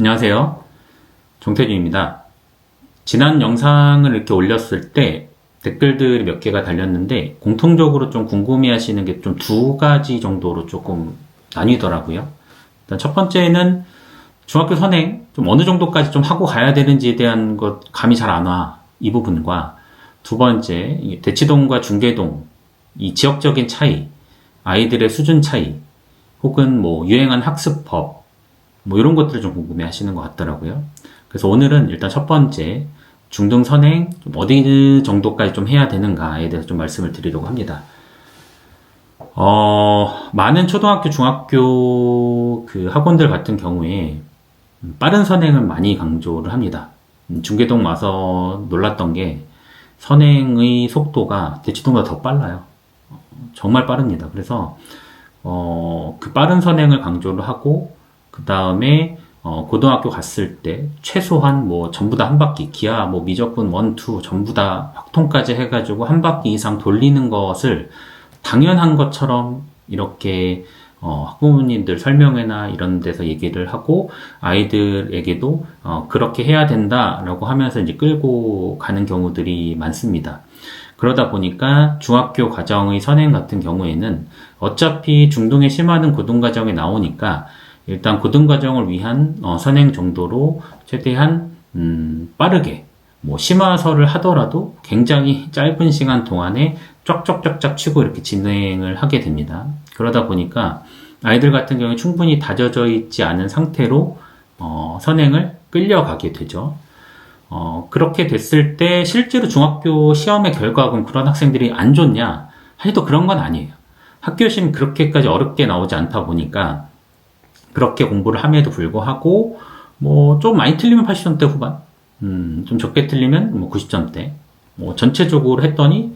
안녕하세요. 정태준입니다. 지난 영상을 이렇게 올렸을 때 댓글들이 몇 개가 달렸는데 공통적으로 좀 궁금해 하시는 게 좀 두 가지 정도로 조금 나뉘더라고요. 일단 첫 번째는 중학교 선행 좀 어느 정도까지 좀 하고 가야 되는지에 대한 것 감이 잘 안 와. 이 부분과 두 번째 이 대치동과 중계동 이 지역적인 차이, 아이들의 수준 차이, 혹은 뭐 유행한 학습법 뭐 이런 것들을 좀 궁금해 하시는 것 같더라고요. 그래서 오늘은 일단 첫 번째 중등 선행 좀 어디 정도까지 좀 해야 되는가에 대해서 좀 말씀을 드리려고 합니다. 어, 많은 초등학교, 중학교 그 학원들 같은 경우에 빠른 선행을 많이 강조를 합니다. 음, 중계동 와서 놀랐던 게 선행의 속도가 대치동보다 더 빨라요. 어, 정말 빠릅니다. 그래서 어, 그 빠른 선행을 강조를 하고 그 다음에 어, 고등학교 갔을 때 최소한 뭐 전부 다 한 바퀴 기아 뭐 미적분 원, 투 전부 다 확통까지 해가지고 한 바퀴 이상 돌리는 것을 당연한 것처럼 이렇게 어, 학부모님들 설명회나 이런 데서 얘기를 하고 아이들에게도 어, 그렇게 해야 된다라고 하면서 이제 끌고 가는 경우들이 많습니다. 그러다 보니까 중학교 과정의 선행 같은 경우에는 어차피 중등에 심하는 고등과정에 나오니까 일단 고등과정을 위한 어, 선행 정도로 최대한 음, 빠르게 뭐 심화서를 하더라도 굉장히 짧은 시간 동안에 쫙쫙쫙쫙 치고 이렇게 진행을 하게 됩니다. 그러다 보니까 아이들 같은 경우에 충분히 다져져 있지 않은 상태로 어, 선행을 끌려가게 되죠. 어, 그렇게 됐을 때 실제로 중학교 시험의 그럼 그런 학생들이 안 좋냐? 또 그런 건 아니에요. 학교 시험 그렇게까지 어렵게 나오지 않다 보니까 그렇게 공부를 함에도 불구하고 뭐 좀 많이 틀리면 80점대 후반, 음, 좀 적게 틀리면 뭐 90점대. 뭐 전체적으로 했더니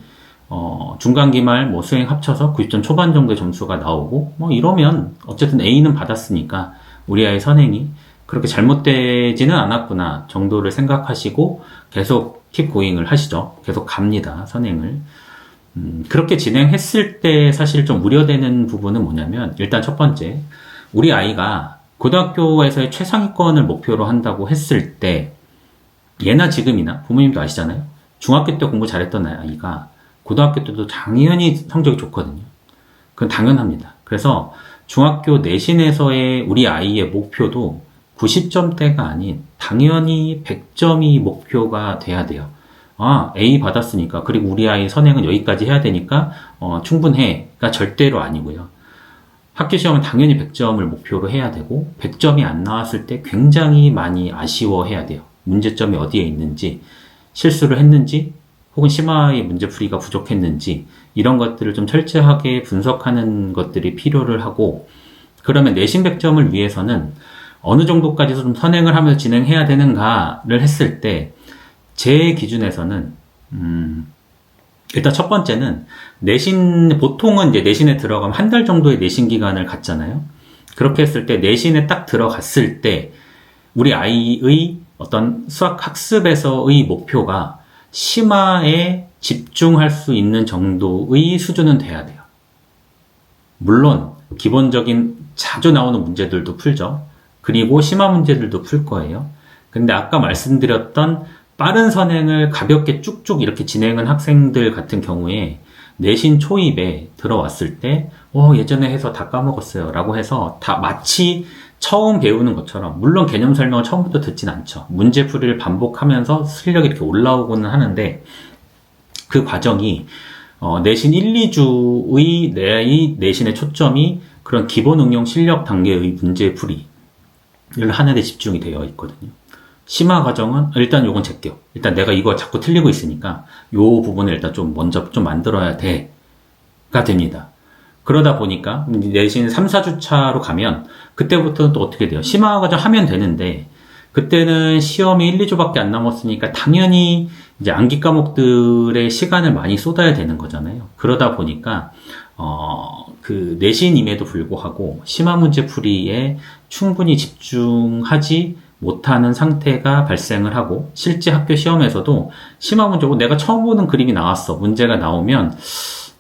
어, 중간 기말 뭐 수행 합쳐서 90점 초반 정도의 점수가 나오고 뭐 이러면 어쨌든 A는 받았으니까 우리 아이 선행이 그렇게 잘못되지는 않았구나 정도를 생각하시고 계속 킵 고잉을 하시죠. 계속 갑니다. 선행을. 음, 그렇게 진행했을 때 사실 좀 우려되는 부분은 뭐냐면 일단 첫 번째 우리 아이가 고등학교에서의 최상위권을 목표로 한다고 했을 때 예나 지금이나 부모님도 아시잖아요. 중학교 때 공부 잘했던 아이가 고등학교 때도 당연히 성적이 좋거든요. 그건 당연합니다. 그래서 중학교 내신에서의 우리 아이의 목표도 90점대가 아닌 당연히 100점이 목표가 돼야 돼요. 아, A 받았으니까, 그리고 우리 아이 선행은 여기까지 해야 되니까, 어, 충분해.가 절대로 아니고요. 학교 시험은 당연히 100점을 목표로 해야 되고 100점이 안 나왔을 때 굉장히 많이 아쉬워해야 돼요. 문제점이 어디에 있는지, 실수를 했는지, 혹은 심화의 문제풀이가 부족했는지 이런 것들을 좀 철저하게 분석하는 것들이 필요를 하고 그러면 내신 100점을 위해서는 어느 정도까지 좀 선행을 하면서 진행해야 되는가를 했을 때 제 기준에서는 음, 일단 첫 번째는 내신, 보통은 이제 내신에 들어가면 한 달 정도의 내신 기간을 갖잖아요. 그렇게 했을 때 내신에 딱 들어갔을 때 우리 아이의 어떤 수학 학습에서의 목표가 심화에 집중할 수 있는 정도의 수준은 돼야 돼요. 물론 기본적인 자주 나오는 문제들도 풀죠. 그리고 심화 문제들도 풀 거예요. 근데 아까 말씀드렸던 빠른 선행을 가볍게 쭉쭉 이렇게 진행한 학생들 같은 경우에 내신 초입에 들어왔을 때, 어, 예전에 해서 다 까먹었어요. 라고 해서 다 마치 처음 배우는 것처럼, 물론 개념 설명을 처음부터 듣진 않죠. 문제 풀이를 반복하면서 실력이 이렇게 올라오고는 하는데, 그 과정이, 어, 내신 1, 2주의 내, 내신의 초점이 그런 기본 응용 실력 단계의 문제 풀이를 하는 데 집중이 되어 있거든요. 심화 과정은 일단 요건 제껴. 일단 내가 이거 자꾸 틀리고 있으니까 요 부분을 일단 좀 먼저 좀 만들어야 돼가 됩니다. 그러다 보니까 내신 3, 4주차로 가면 그때부터는 또 어떻게 돼요? 심화 과정 하면 되는데 그때는 시험이 1, 2주밖에 안 남았으니까 당연히 이제 암기 과목들의 시간을 많이 쏟아야 되는 거잖아요. 그러다 보니까 어, 그 내신임에도 불구하고 심화 문제 풀이에 충분히 집중하지 못하는 상태가 발생을 하고 실제 학교 시험에서도 심화 문제고 내가 처음 보는 그림이 나왔어 문제가 나오면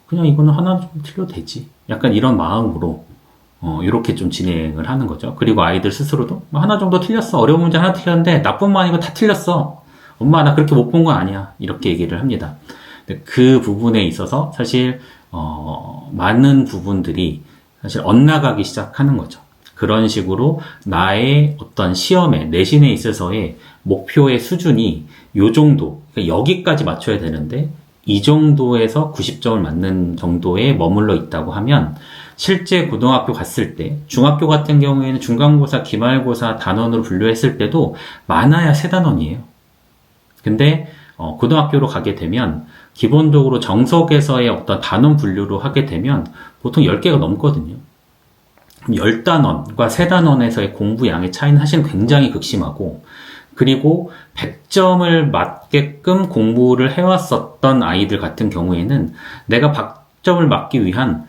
그냥 이거는 하나 좀 틀려도 되지 약간 이런 마음으로 어, 이렇게 좀 진행을 하는 거죠. 그리고 아이들 스스로도 뭐 하나 정도 틀렸어. 어려운 문제 하나 틀렸는데 나뿐만 아니고 다 틀렸어. 엄마 나 그렇게 못 본 건 아니야. 이렇게 얘기를 합니다. 그 부분에 있어서 사실 어, 많은 부분들이 사실 엇나가기 시작하는 거죠. 그런 식으로 나의 어떤 시험에 내신에 있어서의 목표의 수준이 요 정도 그러니까 여기까지 맞춰야 되는데 이 정도에서 90점을 맞는 정도에 머물러 있다고 하면 실제 고등학교 갔을 때 중학교 같은 경우에는 중간고사, 기말고사 단원으로 분류했을 때도 많아야 세 단원이에요. 근데 어, 고등학교로 가게 되면 기본적으로 정석에서의 어떤 단원 분류로 하게 되면 보통 10개가 넘거든요. 10단원과 3단원에서의 공부 양의 차이는 사실 굉장히 극심하고 그리고 100점을 맞게끔 공부를 해왔었던 아이들 같은 경우에는 내가 100점을 맞기 위한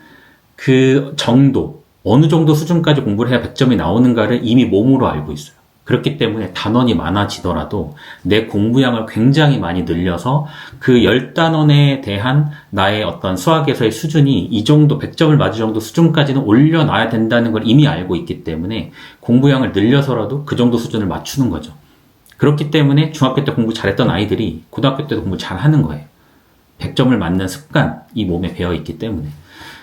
그 정도, 어느 정도 수준까지 공부를 해야 100점이 나오는가를 이미 몸으로 알고 있어요. 그렇기 때문에 단원이 많아지더라도 내 공부량을 굉장히 많이 늘려서 그 10단원에 대한 나의 어떤 수학에서의 수준이 이 정도 100점을 맞을 정도 수준까지는 올려놔야 된다는 걸 이미 알고 있기 때문에 공부량을 늘려서라도 그 정도 수준을 맞추는 거죠. 그렇기 때문에 중학교 때 공부 잘했던 아이들이 고등학교 때도 공부 잘하는 거예요. 100점을 맞는 습관, 이 몸에 배어 있기 때문에.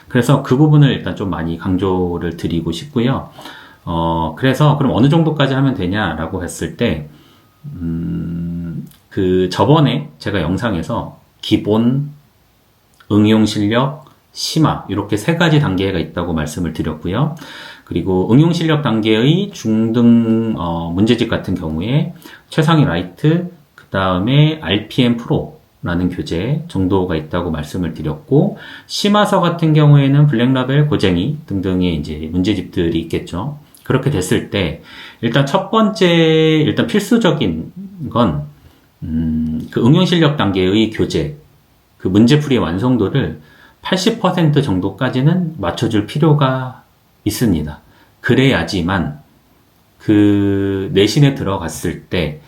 그래서 그 부분을 일단 좀 많이 강조를 드리고 싶고요. 어, 그래서 그럼 어느 정도까지 하면 되냐라고 했을 때, 음, 그 저번에 제가 영상에서 기본, 응용 실력, 심화, 이렇게 세 가지 단계가 있다고 말씀을 드렸고요. 그리고 응용 실력 단계의 중등 어, 문제집 같은 경우에 최상위 라이트, 그 다음에 RPM 프로, 라는 교재 정도가 있다고 말씀을 드렸고 심화서 같은 경우에는 블랙라벨, 고쟁이 등등의 이제 문제집들이 있겠죠. 그렇게 됐을 때 일단 첫 번째 일단 필수적인 건 음, 그 응용 실력 단계의 교재 그 문제풀이의 완성도를 80% 정도까지는 맞춰줄 필요가 있습니다. 그래야지만 그 내신에 들어갔을 때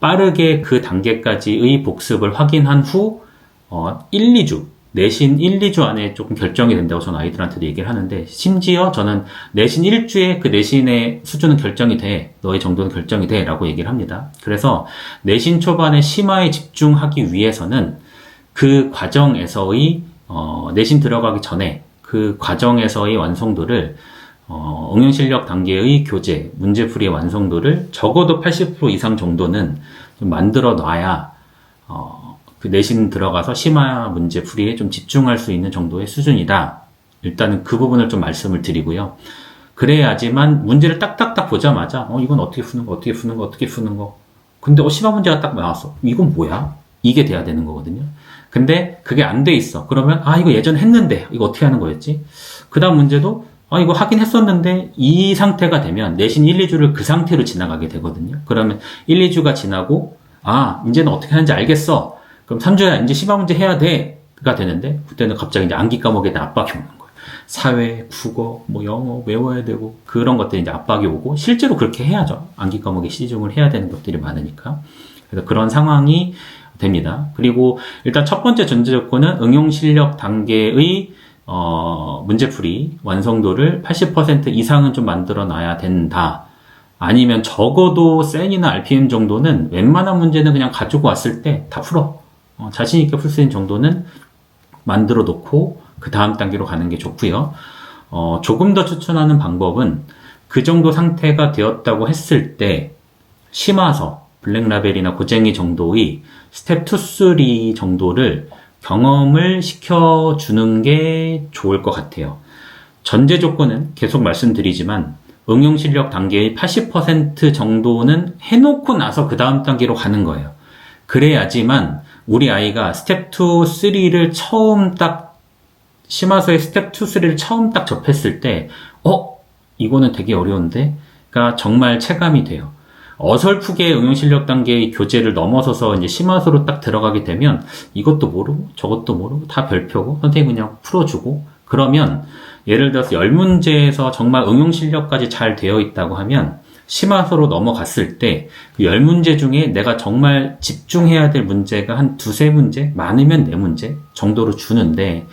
빠르게 그 단계까지의 복습을 확인한 후 어, 1, 2주 내신 1, 2주 안에 조금 결정이 된다고 저는 아이들한테도 얘기를 하는데 심지어 저는 내신 1주에 그 내신의 수준은 결정이 돼. 너의 정도는 결정이 돼. 라고 얘기를 합니다. 그래서 내신 초반에 심화에 집중하기 위해서는 그 과정에서의 어, 내신 들어가기 전에 그 과정에서의 완성도를 어, 응용 실력 단계의 교재, 문제풀이의 완성도를 적어도 80% 이상 정도는 좀 만들어 놔야 어, 그 내신 들어가서 심화 문제 풀이에 좀 집중할 수 있는 정도의 수준이다. 일단은 그 부분을 좀 말씀을 드리고요. 그래야지만 문제를 딱딱딱 보자마자 어 이건 어떻게 푸는 거 어떻게 푸는 거 어떻게 푸는 거 근데 어 심화 문제가 딱 나왔어 이건 뭐야 이게 돼야 되는 거거든요 근데 그게 안 돼 있어 그러면 아 이거 예전에 했는데 이거 어떻게 하는 거였지 그 다음 문제도 아, 이거 하긴 했었는데 이 상태가 되면 내신 1, 2주를 그 상태로 지나가게 되거든요. 그러면 1, 2주가 지나고 아, 이제는 어떻게 하는지 알겠어. 그럼 3주야 이제 시바 문제 해야 돼.가 되는데 그때는 갑자기 이제 암기 과목에 대한 압박이 오는 거예요. 사회, 국어, 뭐 영어 외워야 되고 그런 것들이 이제 압박이 오고 실제로 그렇게 해야죠. 암기 과목에 시중을 해야 되는 것들이 많으니까. 그래서 그런 상황이 됩니다. 그리고 일단 첫 번째 전제 조건은 응용 실력 단계의 어, 문제풀이 완성도를 80% 이상은 좀 만들어 놔야 된다. 아니면 적어도 센이나 RPM 정도는 웬만한 문제는 그냥 가지고 왔을 때 다 풀어. 어, 자신 있게 풀 수 있는 정도는 만들어 놓고 그 다음 단계로 가는 게 좋고요. 어, 조금 더 추천하는 방법은 그 정도 상태가 되었다고 했을 때 심화서, 블랙라벨이나 고쟁이 정도의 스텝 2, 3 정도를 경험을 시켜주는 게 좋을 것 같아요. 전제 조건은 계속 말씀드리지만 응용 실력 단계의 80% 정도는 해놓고 나서 그 다음 단계로 가는 거예요. 그래야지만 우리 아이가 스텝 2, 3를 처음 딱 심화서의 스텝 2, 3를 처음 딱 접했을 때, 어? 이거는 되게 어려운데? 가 정말 체감이 돼요. 어설프게 응용 실력 단계의 교재를 넘어서서 이제 심화서로 딱 들어가게 되면 이것도 모르고 저것도 모르고 다 별표고 선생님이 그냥 풀어주고 그러면 예를 들어서 열 문제에서 정말 응용 실력까지 잘 되어 있다고 하면 심화서로 넘어갔을 때 그 열 문제 중에 내가 정말 집중해야 될 문제가 한 두세 문제, 많으면 네 문제 정도로 주는데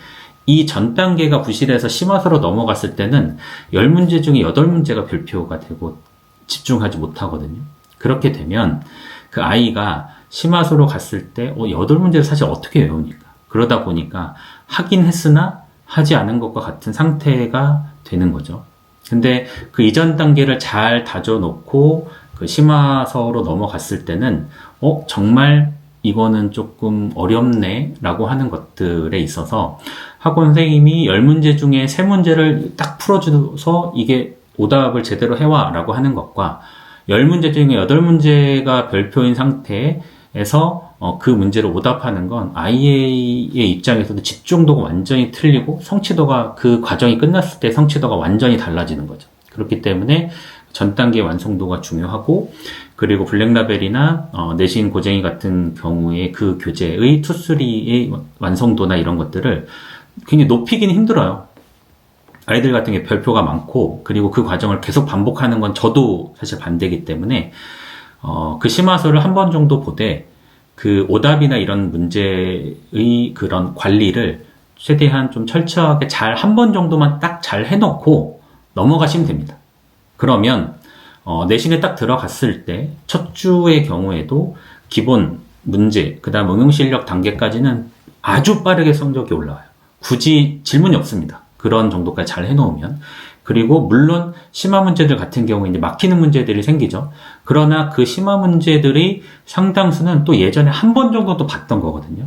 이 전 단계가 부실해서 심화서로 넘어갔을 때는 10문제 중에 8문제가 별표가 되고 집중하지 못하거든요. 그렇게 되면 그 아이가 심화서로 갔을 때 어, 8문제를 사실 어떻게 외웁니까? 그러다 보니까 하긴 했으나 하지 않은 것과 같은 상태가 되는 거죠. 근데 그 이전 단계를 잘 다져놓고 그 심화서로 넘어갔을 때는 어 정말 이거는 조금 어렵네 라고 하는 것들에 있어서 학원 선생님이 10문제 중에 3문제를 딱 풀어줘서 이게 오답을 제대로 해와 라고 하는 것과 10문제 중에 8문제가 별표인 상태에서 어, 그 문제를 오답하는 건 아이의 입장에서도 집중도가 완전히 틀리고 성취도가 그 과정이 끝났을 때 성취도가 완전히 달라지는 거죠. 그렇기 때문에 전 단계 완성도가 중요하고 그리고 블랙라벨이나 어, 내신 고쟁이 같은 경우에 그 교재의 투쓰리의 완성도나 이런 것들을 굉장히 높이기는 힘들어요. 아이들 같은 게 별표가 많고 그리고 그 과정을 계속 반복하는 건 저도 사실 반대기 때문에 어, 그 심화서를 한 번 정도 보되 그 오답이나 이런 문제의 그런 관리를 최대한 좀 철저하게 잘 한 번 정도만 딱 잘 해놓고 넘어가시면 됩니다. 그러면 어, 내신에 딱 들어갔을 때 첫 주의 경우에도 기본 문제, 그 다음 응용 실력 단계까지는 아주 빠르게 성적이 올라와요. 굳이 질문이 없습니다. 그런 정도까지 잘 해놓으면. 그리고 물론 심화 문제들 같은 경우에 이제 막히는 문제들이 생기죠. 그러나 그 심화 문제들이 상당수는 또 예전에 한 번 정도 또 봤던 거거든요.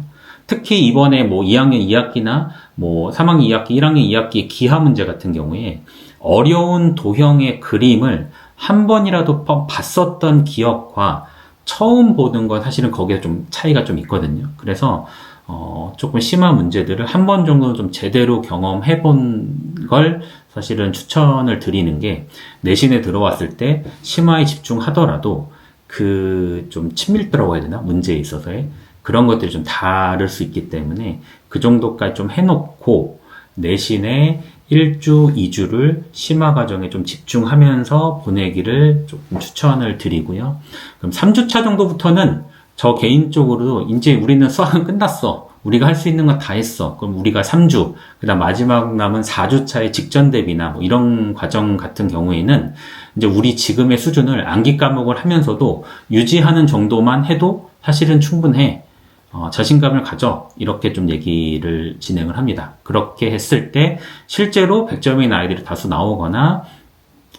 특히 이번에 뭐 2학년 2학기나 뭐 3학년 2학기, 1학년 2학기 기하 문제 같은 경우에 어려운 도형의 그림을 한 번이라도 봤었던 기억과 처음 보는 건 사실은 거기에 좀 차이가 좀 있거든요. 그래서 어, 조금 심한 문제들을 한 번 정도는 좀 제대로 경험해 본 걸 사실은 추천을 드리는 게 내신에 들어왔을 때 심화에 집중하더라도 그 좀 친밀도라고 해야 되나? 문제에 있어서의 그런 것들이 좀 다를 수 있기 때문에 그 정도까지 좀 해놓고 내신에 1주, 2주를 심화 과정에 좀 집중하면서 보내기를 조금 추천을 드리고요. 그럼 3주차 정도부터는 저 개인적으로도 이제 우리는 수학은 끝났어. 우리가 할 수 있는 건 다 했어. 그럼 우리가 3주, 그 다음 마지막 남은 4주차의 직전 대비나 뭐 이런 과정 같은 경우에는 이제 우리 지금의 수준을 암기 과목을 하면서도 유지하는 정도만 해도 사실은 충분해. 어, 자신감을 가져 이렇게 좀 얘기를 진행을 합니다. 그렇게 했을 때 실제로 100점인 아이들이 다수 나오거나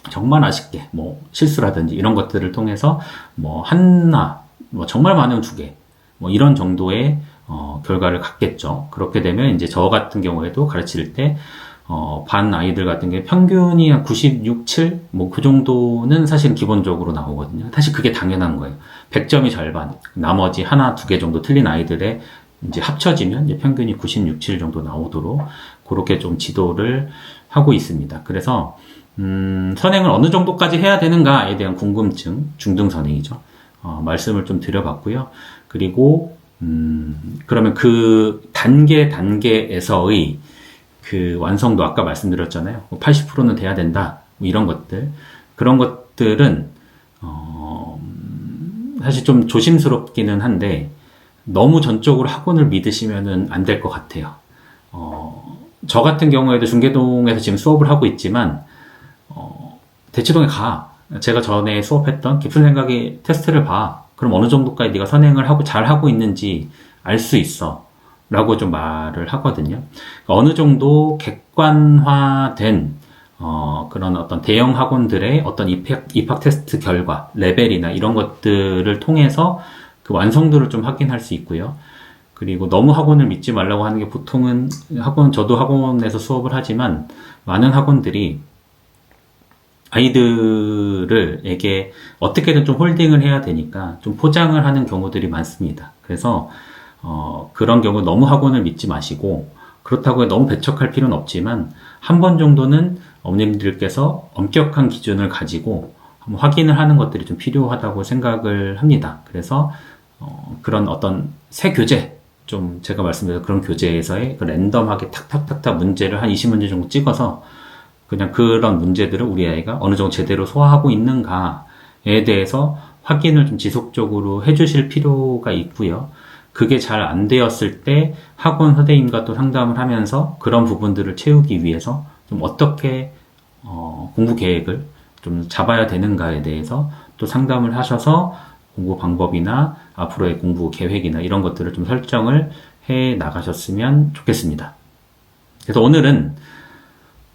정말 아쉽게 뭐 실수라든지 이런 것들을 통해서 뭐 하나 뭐 정말 많은 두개 뭐 이런 정도의 어, 결과를 갖겠죠. 그렇게 되면 이제 저 같은 경우에도 가르칠 때 어, 반 아이들 같은 게 평균이 한 96, 7? 뭐 그 정도는 사실 기본적으로 나오거든요. 사실 그게 당연한 거예요. 100점이 절반, 나머지 하나, 두 개 정도 틀린 아이들의 이제 합쳐지면 이제 평균이 96, 7 정도 나오도록 그렇게 좀 지도를 하고 있습니다. 그래서, 음, 선행을 어느 정도까지 해야 되는가에 대한 궁금증, 중등 선행이죠. 어, 말씀을 좀 드려봤고요. 그리고, 음, 그러면 그 단계 단계에서의 그 완성도 아까 말씀드렸잖아요. 80%는 뭐 돼야 된다. 뭐 이런 것들. 그런 것들은, 어, 사실 좀 조심스럽기는 한데, 너무 전적으로 학원을 믿으시면은 안 될 것 같아요. 어, 저 같은 경우에도 중계동에서 지금 수업을 하고 있지만, 어, 대치동에 가. 제가 전에 수업했던 깊은 생각이 테스트를 봐. 그럼 어느 정도까지 네가 선행을 하고 잘 하고 있는지 알 수 있어. 라고 좀 말을 하거든요. 그러니까 어느 정도 객관화된 어, 그런 어떤 대형 학원들의 어떤 입학, 입학 테스트 결과, 레벨이나 이런 것들을 통해서 그 완성도를 좀 확인할 수 있고요. 그리고 너무 학원을 믿지 말라고 하는 게 보통은 학원, 저도 학원에서 수업을 하지만 많은 학원들이 아이들에게 어떻게든 좀 홀딩을 해야 되니까 좀 포장을 하는 경우들이 많습니다. 그래서 어, 그런 경우 너무 학원을 믿지 마시고 그렇다고 너무 배척할 필요는 없지만 한 번 정도는 어머님들께서 엄격한 기준을 가지고 확인을 하는 것들이 좀 필요하다고 생각을 합니다. 그래서 어, 그런 어떤 새 교재 좀 제가 말씀드린 그런 교재에서의 그 랜덤하게 탁탁탁탁 문제를 한 20문제 정도 찍어서 그냥 그런 문제들을 우리 아이가 어느 정도 제대로 소화하고 있는가에 대해서 확인을 좀 지속적으로 해주실 필요가 있고요. 그게 잘 안 되었을 때 학원 선생님과 또 상담을 하면서 그런 부분들을 채우기 위해서 좀 어떻게 어, 공부 계획을 좀 잡아야 되는가에 대해서 또 상담을 하셔서 공부 방법이나 앞으로의 공부 계획이나 이런 것들을 좀 설정을 해 나가셨으면 좋겠습니다. 그래서 오늘은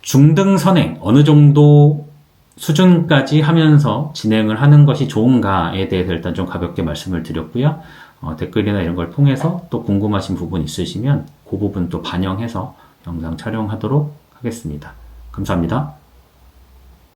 중등 선행 어느 정도 수준까지 하면서 진행을 하는 것이 좋은가에 대해서 일단 좀 가볍게 말씀을 드렸고요. 어, 댓글이나 이런 걸 통해서 또 궁금하신 부분 있으시면 그 부분 또 반영해서 영상 촬영하도록 하겠습니다. 감사합니다.